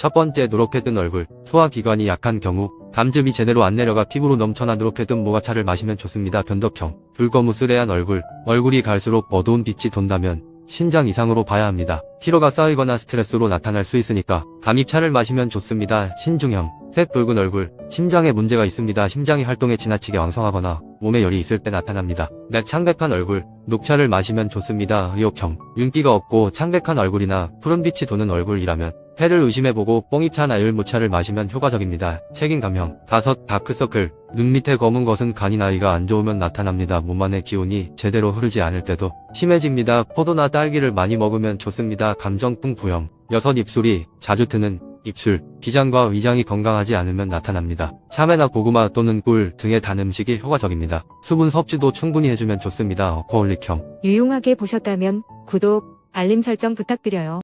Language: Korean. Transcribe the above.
첫 번째 누렇게 뜬 얼굴, 소화기관이 약한 경우, 담즙이 제대로 안 내려가 피부로 넘쳐나 누렇게 뜬 모가차를 마시면 좋습니다. 변덕형, 불거무스레한 얼굴, 얼굴이 갈수록 어두운 빛이 돈다면 신장 이상으로 봐야 합니다. 피로가 쌓이거나 스트레스로 나타날 수 있으니까 감입차를 마시면 좋습니다. 신중형, 색 붉은 얼굴, 심장에 문제가 있습니다. 심장이 활동에 지나치게 왕성하거나 몸에 열이 있을 때 나타납니다. 내 창백한 얼굴, 녹차를 마시면 좋습니다. 의욕형, 윤기가 없고 창백한 얼굴이나 푸른빛이 도는 얼굴이라면 폐를 의심해보고 뽕이차나 열무차를 마시면 효과적입니다. 책임감형, 다섯, 다크서클, 눈 밑에 검은 것은 간이 나이가 안 좋으면 나타납니다. 몸 안의 기운이 제대로 흐르지 않을 때도 심해집니다. 포도나 딸기를 많이 먹으면 좋습니다. 감정풍 부형, 여섯 입술이 자주 트는 입술, 기장과 위장이 건강하지 않으면 나타납니다. 참외나 고구마 또는 꿀 등의 단 음식이 효과적입니다. 수분 섭취도 충분히 해주면 좋습니다. 어코올릭형, 유용하게 보셨다면 구독, 알림 설정 부탁드려요.